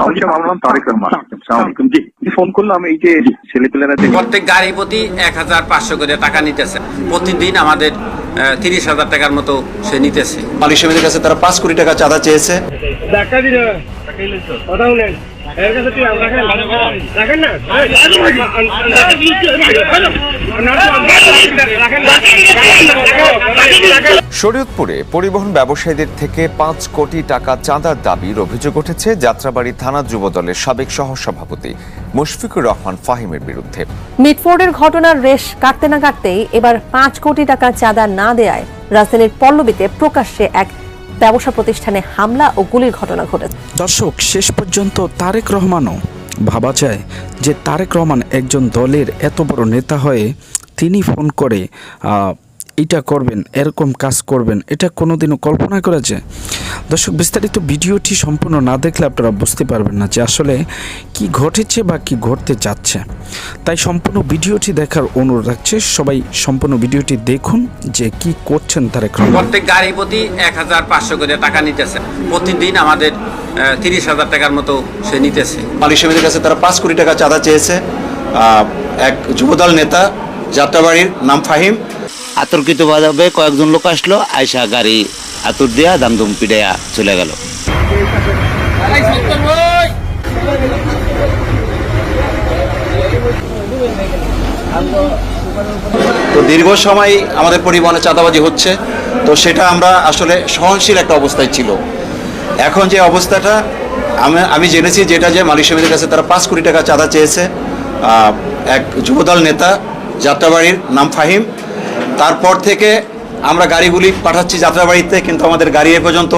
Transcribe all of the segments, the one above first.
আচ্ছা, আমার নাম তারেক রহমান আসসালামু জি জি, ফোন করলাম এই যে ছেলেপেলেরা প্রত্যেক গাড়ি প্রতি এক হাজার পাঁচশো করে টাকা নিতেছে প্রতিদিন আমাদের তিরিশ হাজার টাকার মতো সে নিতেছে মালিক সমিতির কাছে তারা পাঁচ কোটি টাকা চাঁদা চেয়েছে কথা শরীয়তপুরে পরিবহন ব্যবসায়ীদের থেকে পাঁচ কোটি টাকা চাঁদার দাবির অভিযোগ উঠেছে যাত্রাবাড়ি থানা যুবদলের সাবেক সহসভাপতি মুশফিকুর রহমান ফাহিমের বিরুদ্ধে। মিটফোর্ডের ঘটনার রেশ কাটতে না কাটতেই এবার পাঁচ কোটি টাকা চাঁদা না দেয়ায় রাজধানীর পল্লবীতে প্রকাশ্যে এক ব্যবসা প্রতিষ্ঠানে হামলা ও গুলির ঘটনা ঘটেছে। দর্শক শেষ পর্যন্ত তারেক রহমানও ভাবা যায় যে তারেক রহমান একজন দলের এত বড় নেতা হয়ে তিনি ফোন করে এটা করবেন এরকম কাজ করবেন এটা কোনোদিনও কল্পনা করেছে দর্শক বিস্তারিত ভিডিওটি সম্পূর্ণ না দেখলে আপনারা বুঝতে পারবেন না যে আসলে কি ঘটেছে বা কি ঘটতে যাচ্ছে। তাই সম্পূর্ণ ভিডিওটি দেখার অনুরোধ রাখছে সবাই সম্পূর্ণ ভিডিওটি দেখুন যে কি করছেন তারেক রহমান প্রত্যেক গাড়ি প্রতি এক হাজার পাঁচশো করে টাকা নিতেছে। প্রতিদিন আমাদের তিরিশ হাজার টাকার মতো সে নিতেছে। মালিক সমিতির কাছে তারা পাঁচ কোটি টাকা চাঁদা চেয়েছে। এক যুবদল নেতা যাত্রাবাড়ির নাম ফাহিম আতর্কিতভাবে কয়েকজন লোক আসলো আয়সা গাড়ি আতুর দিয়া দামদুম পিড়াইয়া চলে গেল। তো দীর্ঘ সময় আমাদের পরিবহনে চাঁদাবাজি হচ্ছে, তো সেটা আমরা আসলে সহনশীল একটা অবস্থায় ছিল। এখন যে অবস্থাটা, আমি আমি জেনেছি যেটা যে মালিক সমিতির কাছে তারা পাঁচ কোটি টাকা চাঁদা চেয়েছে। এক যুবদল নেতা, যাত্রাবাড়ির নাম ফাহিম তারপর থেকে আমরা গাড়িগুলি পাঠাচ্ছি যাত্রাবাড়িতে কিন্তু আমাদের গাড়ি এ পর্যন্ত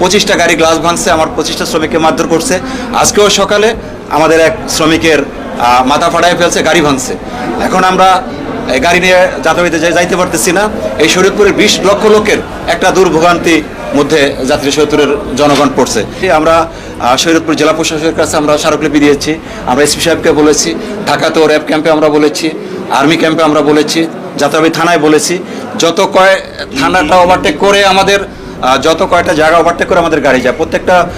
পঁচিশটা গাড়ি গ্লাস ভাঙছে আমার পঁচিশটা শ্রমিককে মারধর করছে। আজকেও সকালে আমাদের এক শ্রমিকের মাথা ফাটায় ফেলছে গাড়ি ভাঙছে। এখন আমরা গাড়ি নিয়ে যাত্রাবাড়িতে যাইতে পারতেছি না। এই শরীরপুরের বিশ লক্ষ লোকের একটা দুর্ভোগান্তি মধ্যে যাত্রী শরীয়তপুরের জনগণ পড়ছে। আমরা আহ, শরীয়তপুর জেলা প্রশাসকের কাছে আমরা স্মারকলিপি দিয়েছি। আমরা এসপি সাহেবকে বলেছি ঢাকাতেও র্যাব ক্যাম্পে আমরা বলেছি। আর্মি ক্যাম্পে আমরা বলেছি যাতে থানায় বলেছি যত কয় থানাটা ওভারটেক করে আমাদের যত কয়টা জায়গা ওভারটেক করে আমাদের গাড়ি যায় প্রত্যেকটা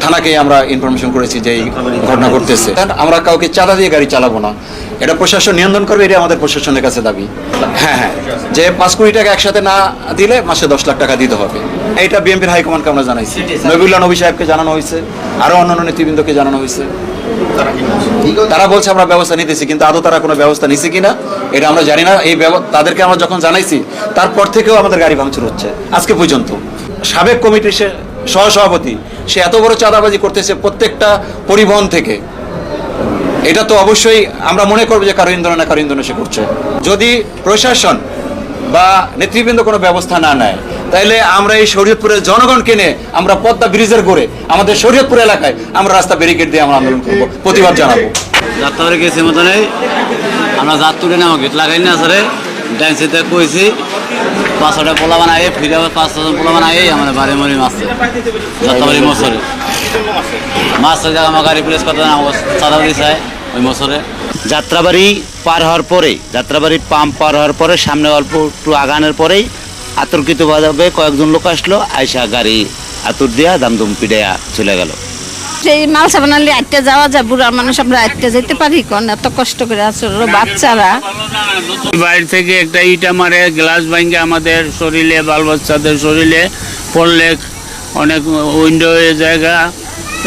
থানাকেই থানাকে আমরা ইনফরমেশন করেছি যে এই ঘটনা ঘটতেছে। আমরা কাউকে চাঁদা দিয়ে গাড়ি চালাবো না। এটা প্রশাসন নিয়ন্ত্রণ করবে এটা আমাদের প্রশাসনের কাছে দাবি। হ্যাঁ হ্যাঁ। যে পাঁচ কোটি টাকা একসাথে না দিলে মাসে দশ লাখ টাকা দিতে হবে। এইটা বিএনপির হাইকমান্ডকে আমরা জানাইছি। নবিউল্লাহ নবী সাহেবকে জানানো হয়েছে আরও অন্যান্য নেতৃবৃন্দকে জানানো হয়েছে। তারা বলছে? আমরা ব্যবস্থা নিতেছি কিন্তু আদৌ তারা কোনো ব্যবস্থা নিছে কিনা এটা আমরা জানি না। এই তাদেরকে আমরা যখন জানাইছি তারপর থেকেও আমাদের গাড়ি ভাঙচুর হচ্ছে আজকে পর্যন্ত। সাবেক কমিটির সে সহসভাপতি সে এত বড় চাঁদাবাজি করতেছে প্রত্যেকটা পরিবহন থেকে। এটা তো অবশ্যই আমরা মনে করব যে কারও ইন্ধনে না কারও ইন্ধনে সে করছে। যদি প্রশাসন বা নেতৃবৃন্দ কোনো ব্যবস্থা না নেয়, তাইলে আমরা এই শরীয়তপুরের জনগণকে নিয়ে আমরা পদ্মা ব্রিজের করে আমাদের শরীয়তপুর এলাকায় আমরা রাস্তা ব্যারিকেড দিয়ে আমরা আন্দোলন করব। প্রতিবাদ জানাব। যাত্রাবাড়ি গেছে মতনে আমরা নেওয়া গেট লাগাই না আসলে ড্যান্সিতে কইছি পাঁচশোটা পোলা বানাই, ফিরে আবার পাঁচ ছজন পোলা বানাই আমাদের বাড়ি মরি মাছছে যাত্রাবাড়ি মশরে মাছের জায়গা আমার গাড়ি প্লেস করতে চাঁদা দিছে ওই মশরে যাত্রাবাড়ি পার হওয়ার পরেই, যাত্রাবাড়ি পাম্প পার হওয়ার পরে, সামনে অল্প একটু আগানের পরেই আতর্কিতভাবে কয়েকজন লোক আসলো আয়সা গাড়ি আতুর দিয়া দামদুম পিড়াইয়া চলে গেল। সেই মাল সাবানালি আটটা যাওয়া যায় বুড়া মানুষ আমরা আটটা যেতে পারি কোন? এত কষ্ট করে আসলে বাচ্চারা। বাইরে থেকে একটা ইটা মারে গ্লাস ভাঙ্গে আমাদের শরীরে বাল বাচ্চাদের শরীরে পড়লে অনেক উইন্ডো জায়গা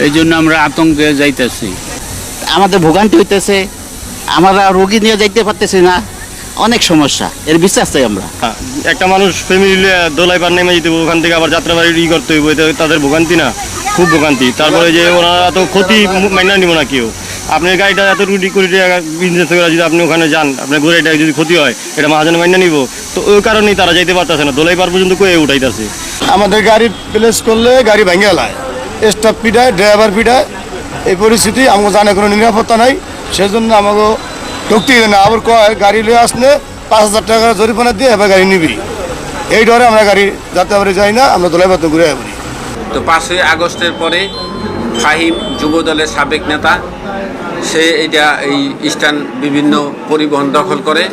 এই জন্য আমরা আতঙ্কে যাইতেছি। আমাদের ভোগান্তি হইতেছে আমরা রোগী নিয়ে যাইতে পারতেছি না অনেক সমস্যা এর বিশ্বাস চাই আমরা। একটা মানুষ ফ্যামিলি দোলাই পার নেমে যেতে ওখান থেকে আবার যাত্রাবাড়ি ই করতে হইব তাদের ভোগান্তি না। খুব ভোগান্তি। তারপরে যে ওনারা তো ক্ষতি মাইনা নিব না কেউ। আপনার গাড়িটা এত কোটি কোটি টাকা বিজনেস করে যদি আপনি ওখানে যান, আপনার গাড়িটা যদি ক্ষতি হয়, এটা মহাজন মাইনা নিব। তো ওই কারণেই তারা যাইতে পারতেছে না। দোলাই পার পর্যন্ত কয়ে উঠাইতেছে। আমাদের গাড়ি প্লেস করলে গাড়ি ভেঙে এলায় স্টাফ পিটায় ড্রাইভার পিটায়। এই পরিস্থিতি আমাকে জানে কোনো নিরাপত্তা নাই। সেজন্য আমাকে ঢুকতে দেয় না। আবার কয়, গাড়ি লিয়ে আসলে পাঁচ হাজার টাকা জরিমানা দিয়ে এবার গাড়ি নিবি। এই ডরে আমরা গাড়ি যাতে পারে যাই না, আমরা দোলাই পাতে ঘুরে তো পাঁচই আগস্টের পরে ফাহিম যুব দলের সাবেক নেতা, সে এটা এই স্থান বিভিন্ন পরিবহন দখল করে।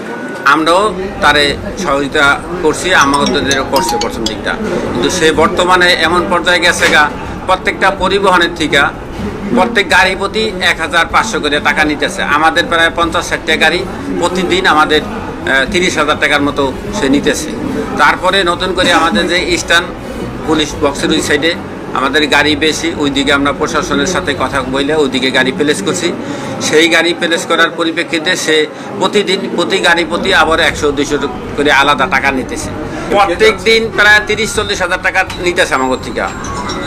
আমরাও তারে সহযোগিতা করছি আমাদের করছে প্রথম দিকটা। কিন্তু সে বর্তমানে এমন পর্যায়ে গেছে গা, প্রত্যেকটা পরিবহনের থেকে প্রত্যেক গাড়ি প্রতি এক হাজার পাঁচশো করে টাকা নিতেছে। আমাদের প্রায় পঞ্চাশ ষাটটা গাড়ি প্রতিদিন আমাদের তিরিশ হাজার টাকার মতো সে নিতেছে। তারপরে নতুন করে আমাদের যে ইস্টার্ন পুলিশ বক্সের ওই সাইডে আমাদের গাড়ি বেশি ওইদিকে আমরা প্রশাসনের সাথে কথা বলে ওইদিকে গাড়ি প্লেস করছি। সেই গাড়ি প্লেস করার পরিপ্রেক্ষিতে সে প্রতিদিন প্রতি গাড়ি প্রতি আবার একশো দুইশো করে আলাদা টাকা নিতেছে। প্রত্যেক দিন প্রায় তিরিশ চল্লিশ হাজার টাকা নিতেছে আমার থেকে।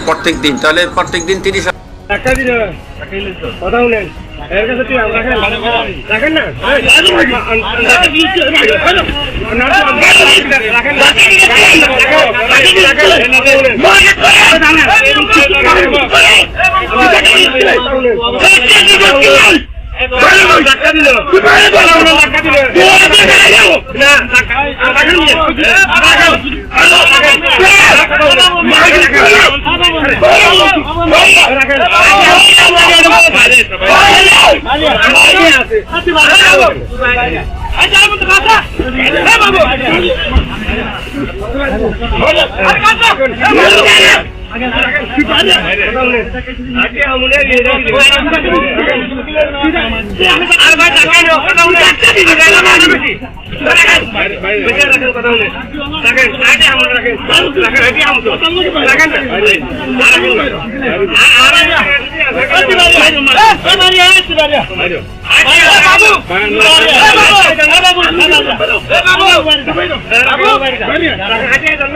প্রত্যেক দিন তাহলে প্রত্যেক দিন তিরিশ দেখেন হে আমার রেট বেশি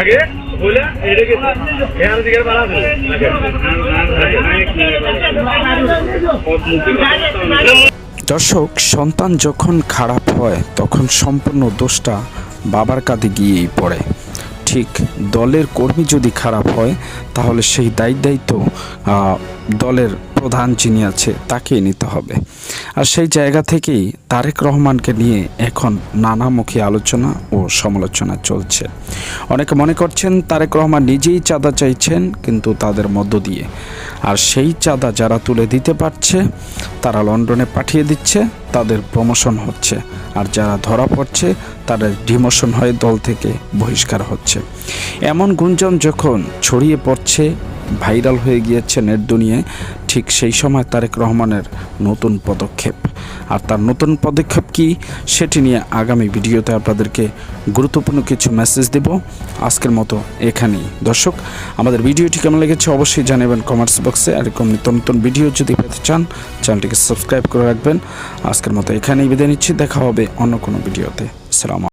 আগে বলে এটা গেছে দিকে দর্শক, সন্তান যখন খারাপ হয়, তখন সম্পূর্ণ দোষটা বাবার কাঁধে গিয়েই পড়ে। ঠিক দলের কর্মী যদি খারাপ হয়, তাহলে সেই দায়ী দায়িত্ব দলের প্রধান যিনি আছে, তাকেই নিতে হবে। আর সেই জায়গা থেকেই তারেক রহমানকে নিয়ে এখন নানামুখী আলোচনা ও সমালোচনা চলছে। অনেকে মনে করছেন তারেক রহমান নিজেই চাঁদা চাইছেন, কিন্তু তাদের মধ্য দিয়ে। আর সেই চাঁদা যারা তুলে দিতে পারছে, তারা লন্ডনে পাঠিয়ে দিচ্ছে, তাদের প্রমোশন হচ্ছে। আর যারা ধরা পড়ছে, তাদের ডিমোশন হয়ে দল থেকে বহিষ্কার হচ্ছে। এমন গুঞ্জন যখন ছড়িয়ে পড়ছে ভাইরাল হয়ে গিয়েছে নেট দুনিয়ায়, ঠিক সেই সময় তারেক রহমানের নতুন পদক্ষেপ। আর তার নতুন পদক্ষেপ কি, সেটি নিয়ে আগামী ভিডিওতে আপনাদেরকে গুরুত্বপূর্ণ কিছু মেসেজ দেব। আজকের মতো এখানেই। দর্শক, আমাদের ভিডিওটি কেমন লেগেছে অবশ্যই জানাবেন কমেন্টস বক্সে আর এরকম নিত্য নতুন ভিডিও যদি পেতে চান, চ্যানেলটিকে সাবস্ক্রাইব করে রাখবেন। আজকের মতো এখানেই বিদায় নিচ্ছি। দেখা হবে অন্য কোনো ভিডিওতে আসসালাম